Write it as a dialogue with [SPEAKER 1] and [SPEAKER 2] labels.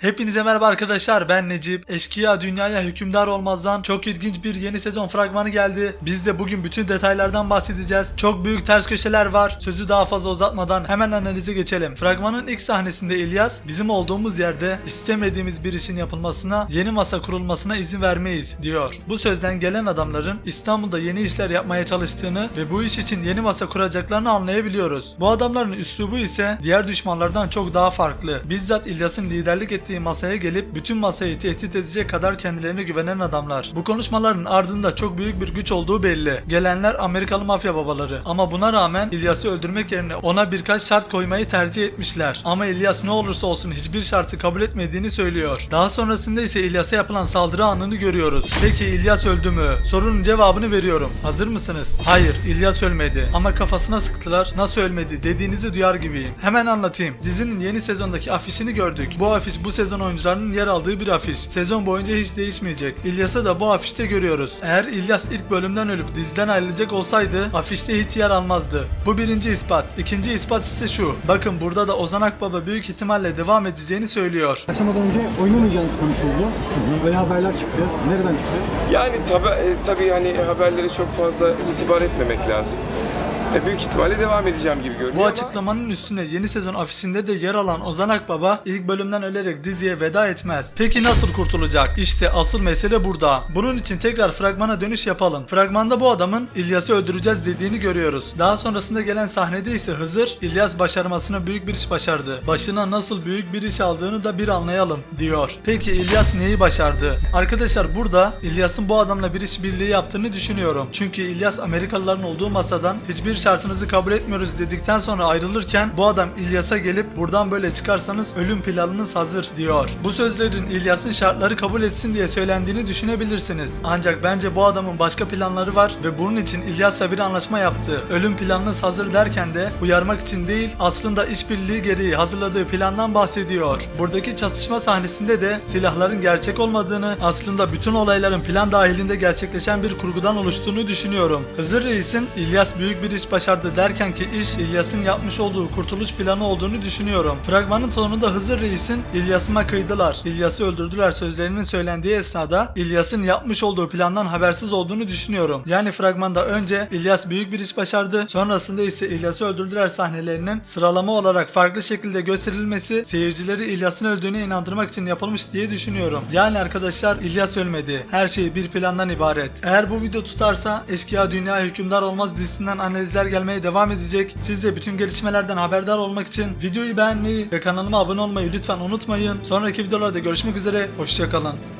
[SPEAKER 1] Hepinize merhaba arkadaşlar ben Necip. Eşkıya dünyaya hükümdar olmazdan çok ilginç bir yeni sezon fragmanı geldi. Biz de bugün bütün detaylardan bahsedeceğiz. Çok büyük ters köşeler var. Sözü daha fazla uzatmadan hemen analize geçelim. Fragmanın ilk sahnesinde İlyas bizim olduğumuz yerde istemediğimiz bir işin yapılmasına, yeni masa kurulmasına izin vermeyiz diyor. Bu sözden gelen adamların İstanbul'da yeni işler yapmaya çalıştığını ve bu iş için yeni masa kuracaklarını anlayabiliyoruz. Bu adamların üslubu ise diğer düşmanlardan çok daha farklı. Bizzat İlyas'ın liderlik ettiği masaya gelip bütün masayı tehdit edecek kadar kendilerine güvenen adamlar. Bu konuşmaların ardında çok büyük bir güç olduğu belli. Gelenler Amerikalı mafya babaları. Ama buna rağmen İlyas'ı öldürmek yerine ona birkaç şart koymayı tercih etmişler. Ama İlyas ne olursa olsun hiçbir şartı kabul etmediğini söylüyor. Daha sonrasında ise İlyas'a yapılan saldırı anını görüyoruz. Peki İlyas öldü mü? Sorunun cevabını veriyorum. Hazır mısınız? Hayır, İlyas ölmedi. Ama kafasına sıktılar. Nasıl ölmedi dediğinizi duyar gibiyim. Hemen anlatayım. Dizinin yeni sezondaki afişini gördük. Bu afiş bu sezon oyuncularının yer aldığı bir afiş. Sezon boyunca hiç değişmeyecek. İlyas'ı da bu afişte görüyoruz. Eğer İlyas ilk bölümden ölüp diziden ayrılacak olsaydı afişte hiç yer almazdı. Bu birinci ispat. İkinci ispat ise şu. Bakın burada da Ozan Akbaba büyük ihtimalle devam edeceğini söylüyor.
[SPEAKER 2] Başlamadan önce oynamayacağınız konuşuldu. Böyle haberler çıktı. Nereden çıktı?
[SPEAKER 3] Yani tabi, e, tabii hani haberlere çok fazla itibar etmemek lazım. E, büyük ihtimalle devam edeceğim gibi görünüyor
[SPEAKER 1] Bu
[SPEAKER 3] ama-
[SPEAKER 1] açıklamanın üstüne yeni sezon afişinde de yer alan Ozan Akbaba ilk bölümden ölerek diziye veda etmez. Peki nasıl kurtulacak? İşte asıl mesele burada. Bunun için tekrar fragmana dönüş yapalım. Fragmanda bu adamın İlyas'ı öldüreceğiz dediğini görüyoruz. Daha sonrasında gelen sahnede ise Hızır, İlyas başarmasına büyük bir iş başardı. Başına nasıl büyük bir iş aldığını da bir anlayalım diyor. Peki İlyas neyi başardı? Arkadaşlar burada İlyas'ın bu adamla bir iş birliği yaptığını düşünüyorum. Çünkü İlyas Amerikalıların olduğu masadan hiçbir şartınızı kabul etmiyoruz dedikten sonra ayrılırken bu adam İlyas'a gelip buradan böyle çıkarsanız ölüm planınız hazır diyor. Bu sözlerin İlyas'ın şartları kabul etsin diye söylendiğini düşünebilirsiniz. Ancak bence bu adamın başka planları var ve bunun için İlyas'la bir anlaşma yaptı. Ölüm planınız hazır derken de uyarmak için değil aslında işbirliği gereği hazırladığı plandan bahsediyor. Buradaki çatışma sahnesinde de silahların gerçek olmadığını aslında bütün olayların plan dahilinde gerçekleşen bir kurgudan oluştuğunu düşünüyorum. Hızır Reis'in İlyas büyük bir iş başardı derken ki iş İlyas'ın yapmış olduğu kurtuluş planı olduğunu düşünüyorum. Fragmanın sonunda Hızır Reis'in İlyas'ıma kıydılar, İlyas'ı öldürdüler sözlerinin söylendiği esnada İlyas'ın yapmış olduğu plandan habersiz olduğunu düşünüyorum. Yani fragmanda önce İlyas büyük bir iş başardı, sonrasında ise İlyas'ı öldürdüler sahnelerinin sıralama olarak farklı şekilde gösterilmesi seyircileri İlyas'ın öldüğüne inandırmak için yapılmış diye düşünüyorum. Yani arkadaşlar İlyas ölmedi. Her şey bir plandan ibaret. Eğer bu video tutarsa Eşkıya Dünya Hükümdar Olmaz dizisinden analizler gelmeye devam edecek. Siz de bütün gelişmelerden haberdar olmak için videoyu beğenmeyi ve kanalıma abone olmayı lütfen unutmayın. Sonraki videolarda görüşmek üzere. Hoşçakalın.